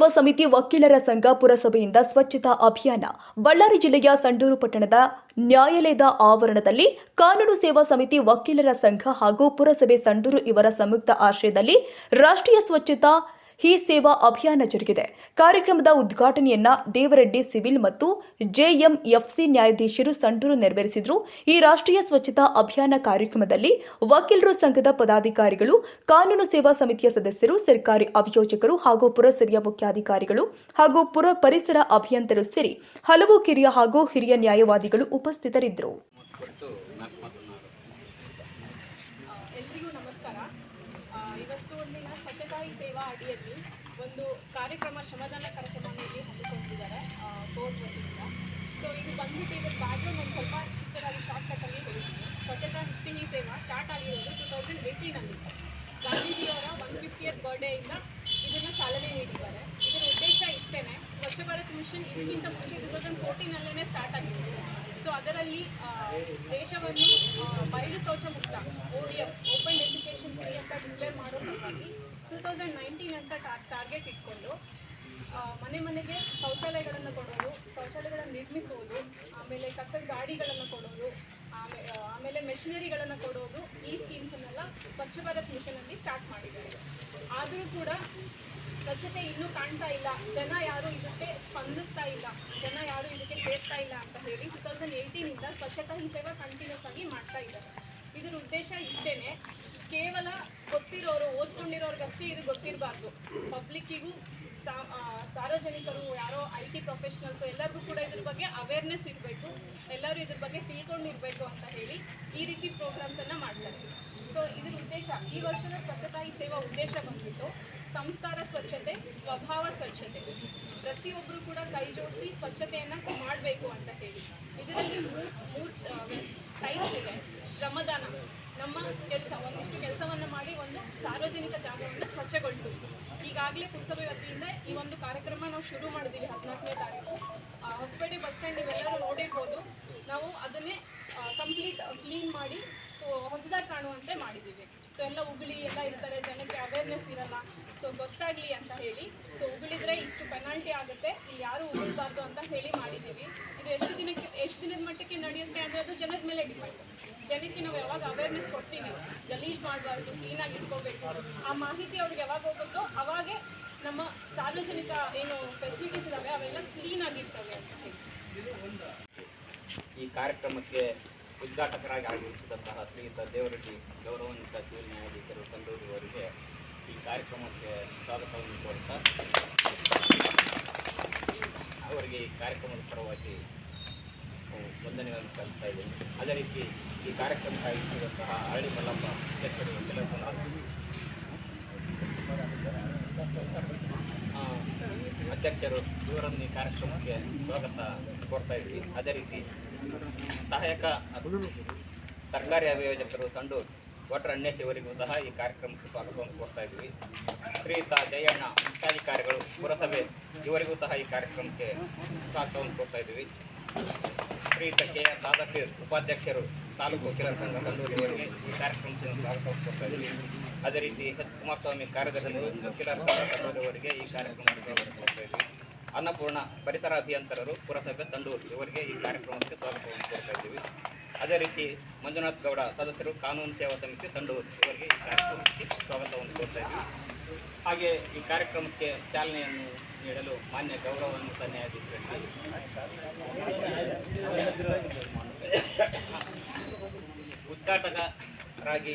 ಸೇವಾ ಸಮಿತಿ ವಕೀಲರ ಸಂಘ ಪುರಸಭೆಯಿಂದ ಸ್ವಚ್ಛತಾ ಅಭಿಯಾನ. ಬಳ್ಳಾರಿ ಜಿಲ್ಲೆಯ ಸಂಡೂರು ಪಟ್ಟಣದ ನ್ಯಾಯಾಲಯದ ಆವರಣದಲ್ಲಿ ಕಾನೂನು ಸೇವಾ ಸಮಿತಿ ವಕೀಲರ ಸಂಘ ಹಾಗೂ ಪುರಸಭೆ ಸಂಡೂರು ಇವರ ಸಂಯುಕ್ತ ಆಶ್ರಯದಲ್ಲಿ ರಾಷ್ಟ್ರೀಯ ಸ್ವಚ್ಛತಾ ಹಿ ಸೇವಾ ಅಭಿಯಾನ ಜರುಗಿದೆ. ಕಾರ್ಯಕ್ರಮದ ಉದ್ಘಾಟನೆಯನ್ನ ದೇವರೆಡ್ಡಿ ಸಿವಿಲ್ ಮತ್ತು ಜೆಎಂಎಫ್ಸಿ ನ್ಯಾಯಾಧೀಶರು ಸಂಡೂರು ನೆರವೇರಿಸಿದ್ರು. ಈ ರಾಷ್ಟ್ರೀಯ ಸ್ವಚ್ಛತಾ ಅಭಿಯಾನ ಕಾರ್ಯಕ್ರಮದಲ್ಲಿ ವಕೀಲರು ಸಂಘದ ಪದಾಧಿಕಾರಿಗಳು, ಕಾನೂನು ಸೇವಾ ಸಮಿತಿಯ ಸದಸ್ಯರು, ಸರ್ಕಾರಿ ಅಭಿಯೋಜಕರು ಹಾಗೂ ಪುರಸಭೆಯ ಮುಖ್ಯಾಧಿಕಾರಿಗಳು ಹಾಗೂ ಪುರ ಪರಿಸರ ಅಭಿಯಂತರು ಸೇರಿ ಹಲವು ಕಿರಿಯ ಹಾಗೂ ಹಿರಿಯ ನ್ಯಾಯವಾದಿಗಳು ಉಪಸ್ಥಿತರಿದ್ದರು. ಇವತ್ತು ಒಂದಿನ ಸ್ವಚ್ಛತಾ ಹಿ ಸೇವಾ ಅಡಿಯಲ್ಲಿ ಒಂದು ಕಾರ್ಯಕ್ರಮ, ಶ್ರಮದಾನ ಕಾರ್ಯಕ್ರಮವನ್ನು ಇಲ್ಲಿ ಹಮ್ಮಿಕೊಂಡಿದ್ದಾರೆ ಕೋರ್ಟ್ ವತಿಯಿಂದ. ಸೊ ಇದು ಬಂದ್ಬಿಟ್ಟು ಇದ್ರ ಬ್ಯಾಕ್ಗ್ರೌಂಡ್ ಒಂದು ಸ್ವಲ್ಪ ಚಿಕ್ಕದಾಗಿ ಶಾರ್ಟ್ಕಟ್ಟಲ್ಲಿ ಹೇಳ್ತೀನಿ. ಸ್ವಚ್ಛತಾ ಸಿಹಿ ಸೇವಾ ಸ್ಟಾರ್ಟ್ ಆಗಿರೋದು ಟೂ ತೌಸಂಡ್ ಏಯ್ಟೀನಲ್ಲಿ ಗಾಂಧೀಜಿಯವರ ಒನ್ ಫಿಫ್ಟಿಯತ್ ಬರ್ಡೇಯಿಂದ ಇದನ್ನು ಚಾಲನೆ ನೀಡಿದ್ದಾರೆ. ಇದರ ಉದ್ದೇಶ ಇಷ್ಟೇ ಸ್ವಚ್ಛ ಭಾರತ್ ಮಿಷನ್ ಇದಕ್ಕಿಂತ ಮುಂಚೆ ಟೂ ತೌಸಂಡ್ ಫೋರ್ಟೀನಲ್ಲೇ ಸ್ಟಾರ್ಟ್ ಆಗಿತ್ತು. ಸೊ ಅದರಲ್ಲಿ ದೇಶವನ್ನು ಬಯಲು ಶೌಚ ಮುಕ್ತ O D F open education free ಅಂತ ಡಿಕ್ಲೇರ್ ಮಾಡೋ ಸಲುವಾಗಿ ಟೂ ತೌಸಂಡ್ ನೈನ್ಟೀನ್ ಅಂತ ಟಾರ್ಗೆಟ್ ಇಟ್ಕೊಂಡು ಮನೆ ಮನೆಗೆ ಶೌಚಾಲಯಗಳನ್ನು ಕೊಡೋದು, ಶೌಚಾಲಯಗಳನ್ನು ನಿರ್ಮಿಸುವುದು ಆಮೇಲೆ ಕಸದ ಗಾಡಿಗಳನ್ನು ಕೊಡೋದು ಆಮೇಲೆ ಆಮೇಲೆ ಮೆಷಿನರಿಗಳನ್ನು ಕೊಡೋದು ಈ ಸ್ಕೀಮ್ಸನ್ನೆಲ್ಲ ಸ್ವಚ್ಛ ಭಾರತ್ ಮಿಷನಲ್ಲಿ ಸ್ಟಾರ್ಟ್ ಮಾಡಿದ್ದಾರೆ. ಆದರೂ ಕೂಡ ಸ್ವಚ್ಛತೆ ಇನ್ನೂ ಕಾಣ್ತಾ ಇಲ್ಲ. ಜನ ಯಾರು ಇದಕ್ಕೆ ಸ್ಪಂದಿಸ್ತಾ ಇಲ್ಲ. ಜನ ಯಾರು ಇದಕ್ಕೆ ಸೇರ್ತಾ ಇಲ್ಲ ಅಂತ ಹೇಳಿ ಟೂ ತೌಸಂಡ್ ಏಯ್ಟೀನಿಂದ ಸ್ವಚ್ಛತಾ ಹಿ ಸೇವಾ ಕಂಟಿನ್ಯೂಸ್ ಆಗಿ ಮಾಡ್ತಾ ಇದ್ದಾರೆ. ಇದರ ಉದ್ದೇಶ ಇಷ್ಟೇ ಕೇವಲ ಗೊತ್ತಿರೋರು ಓದ್ಕೊಂಡಿರೋರ್ಗಷ್ಟೇ ಇದು ಗೊತ್ತಿರಬಾರ್ದು. ಪಬ್ಲಿಕ್ಕಿಗೂ ಸಾರ್ವಜನಿಕರು, ಯಾರೋ ಐ ಟಿ ಪ್ರೊಫೆಷ್ನಲ್ಸು ಎಲ್ಲರಿಗೂ ಕೂಡ ಇದ್ರ ಬಗ್ಗೆ ಅವೇರ್ನೆಸ್ ಇರಬೇಕು. ಎಲ್ಲರೂ ಇದ್ರ ಬಗ್ಗೆ ತಿಳ್ಕೊಂಡಿರಬೇಕು ಅಂತ ಹೇಳಿ ಈ ರೀತಿ ಪ್ರೋಗ್ರಾಮ್ಸನ್ನು ಮಾಡ್ತಾರೆ ಸೊ ಇದ್ರ ಉದ್ದೇಶ ಈ ವರ್ಷದ ಸ್ವಚ್ಛತಾ ಸೇವಾ ಉದ್ದೇಶ ಬಂದ್ಬಿಟ್ಟು ಸಂಸ್ಕಾರ ಸ್ವಚ್ಛತೆ, ಸ್ವಭಾವ ಸ್ವಚ್ಛತೆ. ಪ್ರತಿಯೊಬ್ಬರು ಕೂಡ ಕೈ ಜೋಡಿಸಿ ಸ್ವಚ್ಛತೆಯನ್ನು ಮಾಡಬೇಕು ಅಂತ ಹೇಳಿ. ಇದರಲ್ಲಿ ಮೂರು ಮೂರು ಟೈಪ್ಸ್ ಇದೆ. ಶ್ರಮದಾನ. ನಮ್ಮ ಕೆಲಸ, ಒಂದಿಷ್ಟು ಕೆಲಸವನ್ನು ಮಾಡಿ ಒಂದು ಸಾರ್ವಜನಿಕ ಜಾಗವನ್ನು ಸ್ವಚ್ಛಗೊಳಿಸುವುದು. ಈಗಾಗಲೇ ಪುರಸಭೆ ವತಿಯಿಂದ ಈ ಒಂದು ಕಾರ್ಯಕ್ರಮ ನಾವು ಶುರು ಮಾಡಿದ್ದೀವಿ ಹದಿನಾಲ್ಕನೇ ತಾರೀಕು. ಹೊಸಪೇಟೆ ಬಸ್ ಸ್ಟ್ಯಾಂಡ್ ನೀವೆಲ್ಲರೂ ನೋಡಿರ್ಬೋದು. ನಾವು ಅದನ್ನೇ ಕಂಪ್ಲೀಟ್ ಕ್ಲೀನ್ ಮಾಡಿ ಹೊಸದಾಗಿ ಕಾಣುವಂತೆ ಮಾಡಿದ್ದೀವಿ. ಸೊ ಎಲ್ಲ ಉಗುಳಿ ಎಲ್ಲ ಇರ್ತಾರೆ, ಜನಕ್ಕೆ ಅವೇರ್ನೆಸ್ ಇರಲ್ಲ. ಸೊ ಗೊತ್ತಾಗಲಿ ಅಂತ ಹೇಳಿ. ಸೊ ಉಗುಳಿದ್ರೆ ಇಷ್ಟು ಪೆನಾಲ್ಟಿ ಆಗುತ್ತೆ. ಯಾರು ಉಗುಳ್ಬಾರ್ದು ಅಂತ ಹೇಳಿ ಮಾಡಿದ್ದೀವಿ. ಇದು ಎಷ್ಟು ದಿನಕ್ಕೆ, ಎಷ್ಟು ದಿನದ ಮಟ್ಟಕ್ಕೆ ನಡೆಯುತ್ತೆ ಅಂದರೆ ಅದು ಜನದ ಮೇಲೆ ಡಿಪೆಂಡ್ ಜನಕ್ಕೆ ನಾವು ಯಾವಾಗ ಅವೇರ್ನೆಸ್ ಕೊಡ್ತೀವಿ, ಗಲೀಜ್ ಮಾಡಬಾರ್ದು ಕ್ಲೀನಾಗಿ ಇಟ್ಕೋಬೇಕು. ಆ ಮಾಹಿತಿ ಅವ್ರಿಗೆ ಯಾವಾಗ ಹೋಗುತ್ತೋ ಅವಾಗೇ ನಮ್ಮ ಸಾರ್ವಜನಿಕ ಏನು ಫೆಸಿಲಿಟೀಸ್ ಇದ್ದಾವೆ ಅವೆಲ್ಲ ಕ್ಲೀನಾಗಿರ್ತವೆ ಈ ಕಾರ್ಯಕ್ರಮಕ್ಕೆ ಉದ್ಘಾಟಕರಾಗಿ ಆಗಿರುತ್ತಂತಹ ಶ್ರೀಯುತ ದೇವರೆಡ್ಡಿ ಗೌರವಾನ್ವಿತ ಸಿವಿಲ್ ನ್ಯಾಯಾಧೀಶರು ಸಂಡೂರು ಅವರಿಗೆ ಈ ಕಾರ್ಯಕ್ರಮಕ್ಕೆ ಸ್ವಾಗತವನ್ನು ಕೋರುತ್ತಾ ಅವರಿಗೆ ಈ ಕಾರ್ಯಕ್ರಮದ ಪರವಾಗಿ ವಂದನೆಗಳನ್ನು ಸಲ್ಲಿಸ್ತಾ ಇದ್ದೇನೆ ಅದೇ ರೀತಿ ಈ ಕಾರ್ಯಕ್ರಮಕ್ಕೆ ಆಗಮಿಸಿದಂತಹ ಹಳ್ಳಿ ಮಲ್ಲಪ್ಪ ಆ, ಅಧ್ಯಕ್ಷರು ಇವರನ್ನು ಈ ಕಾರ್ಯಕ್ರಮಕ್ಕೆ ಸ್ವಾಗತ ಕೋರ್ತಾ ಇದ್ವಿ. ಅದೇ ರೀತಿ ಸಹಾಯಕ ಸರ್ಕಾರಿ ಅಭಿಯೋಜಕರು ಸಂಡೂರು ಅಣ್ಣೇಶ್ ಇವರಿಗೂ ಸಹ ಈ ಕಾರ್ಯಕ್ರಮಕ್ಕೆ ಸ್ವಾಗತವನ್ನು ಕೊಡ್ತಾ ಇದ್ವಿ. ಶ್ರೀಯುತ ಜಯಣ್ಣ ಮುಖ್ಯಾಧಿಕಾರಿಗಳು ಪುರಸಭೆ, ಇವರಿಗೂ ಸಹ ಈ ಕಾರ್ಯಕ್ರಮಕ್ಕೆ ಸ್ವಾಗತವನ್ನು ಕೊಡ್ತಾ ಇದ್ವಿ. ಶ್ರೀಯುತ ಕೆ ಆರ್ ದಾದಾಪೀರ್ ಉಪಾಧ್ಯಕ್ಷರು, ತಾಲೂಕು ವಕೀಲರ ಸಂಘ ಸಂಡೂರು ಇವರಿಗೆ ಈ ಕಾರ್ಯಕ್ರಮಕ್ಕೆ ಸ್ವಾಗತವನ್ನು ಕೊಡ್ತಾ ಇದ್ವಿ. ಅದೇ ರೀತಿ ಎಚ್ ಕುಮಾರಸ್ವಾಮಿ ಕಾರ್ಯದರ್ಶಿ ವಕೀಲರ ಸಂಘ ಸಂಡೂರು ಇವರಿಗೆ ಈ ಕಾರ್ಯಕ್ರಮಕ್ಕೆ ಸ್ವಾಗತ ಕೊಡ್ತಾ ಇದ್ವಿ. ಅನ್ನಪೂರ್ಣ ಪರಿಸರ ಅಭಿಯಂತರರು ಪುರಸಭೆ ತಂಡೂರು. ಇವರಿಗೆ ಈ ಕಾರ್ಯಕ್ರಮಕ್ಕೆ ಸ್ವಾಗತವನ್ನು ಕೋರ್ತಾ ಇದ್ದೀವಿ. ಅದೇ ರೀತಿ ಮಂಜುನಾಥ್ ಗೌಡ ಸದಸ್ಯರು ಕಾನೂನು ಸೇವಾ ಸಮಿತಿ ತಂಡೂರು. ಇವರಿಗೆ ಈ ಕಾರ್ಯಕ್ರಮಕ್ಕೆ ಸ್ವಾಗತವನ್ನು ಕೋರ್ತಾ ಇದ್ದೀವಿ. ಹಾಗೆ ಈ ಕಾರ್ಯಕ್ರಮಕ್ಕೆ ಚಾಲನೆಯನ್ನು ನೀಡಲು ಮಾನ್ಯ ಗೌರವಾನ್ವಿತ ನ್ಯಾಯಾಧೀಶರಲ್ಲಿ ಉದ್ಘಾಟಕರಾಗಿ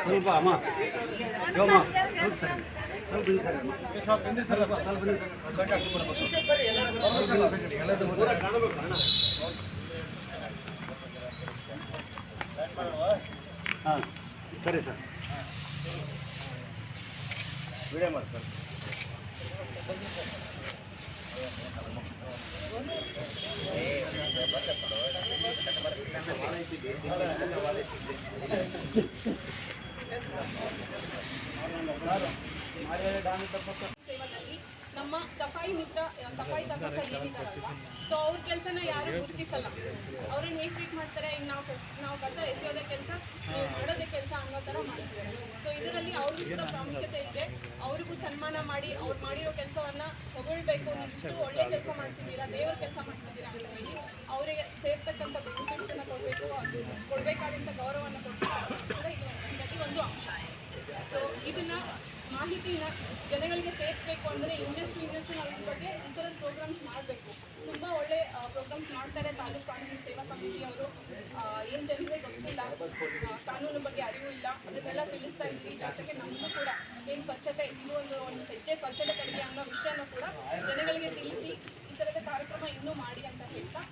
ಸ್ವಲ್ಪ ಅಮ್ಮ ಯೋಮ ಸ್ವಲ್ಪ ಸರಿ. ಸ್ವಲ್ಪ ಹಿಂದೆ ಸರಿ. ಸ್ವಲ್ಪ ಸ್ವಲ್ಪ ಹಿಂದೆ ಸರಿ. ಸ್ವಲ್ಪ ಹಿಂದೆ ಸರಿ. ಎಲ್ಲದು ಹಾಂ ಸರಿ ಸರ್ ವಿಡಿಯೋ ಮಾಡಿ ಸರ್ ಸೇವಾದಲ್ಲಿ ನಮ್ಮ ಸಫಾಯಿ ಮಿತ್ರ ಸಫಾಯಿ ಕರ್ಮಚಾರಿ ಏನಿದ್ದಾರಲ್ಲ ಸೊ ಅವ್ರ ಕೆಲಸನ ಯಾರು ಗುರುತಿಸಲ್ಲ. ಅವ್ರನ್ನ ಹೇಗೆ ಟ್ರೀಟ್ ಮಾಡ್ತಾರೆ? ಈಗ ನಾವು ನಾವು ಕಸ ಎಸೆಯೋದೇ ಕೆಲಸ, ನೀವು ಮಾಡೋದೇ ಕೆಲಸ ಅನ್ನೋ ಥರ ಮಾಡ್ತಿದ್ದಾರೆ. ಸೊ ಇದರಲ್ಲಿ ಅವ್ರಿಗೂ ಕೂಡ ಪ್ರಾಮುಖ್ಯತೆ ಇದೆ. ಅವ್ರಿಗೂ ಸನ್ಮಾನ ಮಾಡಿ, ಅವ್ರು ಮಾಡಿರೋ ಕೆಲಸವನ್ನ ತಗೊಳ್ಬೇಕು ಇಷ್ಟು ಒಳ್ಳೆ ಕೆಲಸ ಮಾಡ್ತಿದ್ದೀರಾ, ದೇವ್ರ ಕೆಲಸ ಮಾಡ್ತಿದ್ದೀರಾ ಅಂತ ಹೇಳಿ ಅವರಿಗೆ ಸೇರ್ತಕ್ಕಂಥ ಬೆನಿಫಿಟ್ಸನ್ನು ಕೊಡಬೇಕು, ಅದು ಕೊಡಬೇಕಾದಂಥ ಗೌರವವನ್ನು ಕೊಡಬೇಕು ಅಂತ ಇದು ಒಂದು ಅಂಶ. ಸೊ ಇದನ್ನ ಮಾಹಿತಿನ ಜನಗಳಿಗೆ ಸೇರಿಸಬೇಕು ಅಂದರೆ ಇನ್ನಷ್ಟು ಇನ್ನಷ್ಟು ನಾವು ಇದ್ರ ಬಗ್ಗೆ ಈ ಥರದ ಪ್ರೋಗ್ರಾಮ್ಸ್ ಮಾಡಬೇಕು. ತುಂಬ ಒಳ್ಳೆ ಪ್ರೋಗ್ರಾಮ್ಸ್ ಮಾಡ್ತಾರೆ ತಾಲೂಕು ಕಾನೂನು ಸೇವಾ ಸಮಿತಿಯವರು ಏನು ಜನರಿಗೆ ಗೊತ್ತಿಲ್ಲ. ಕಾನೂನು ಬಗ್ಗೆ ಅರಿವು ಇಲ್ಲ. ಅದನ್ನೆಲ್ಲ ತಿಳಿಸ್ತಾ ಇದ್ವಿ. ಜೊತೆಗೆ ನಮಗೂ ಕೂಡ ಏನು ಸ್ವಚ್ಛತೆ ಇದು ಒಂದು ಒಂದು ಹೆಜ್ಜೆ ಸ್ವಚ್ಛತೆ ಕಡೆಗೆ ಅನ್ನೋ ವಿಷಯನ ಕೂಡ ಜನಗಳಿಗೆ ತಿಳಿಸಿ, ಈ ಥರದ ಕಾರ್ಯಕ್ರಮ ಇನ್ನೂ ಮಾಡಿ ಅಂತ ಹೇಳ್ತಾ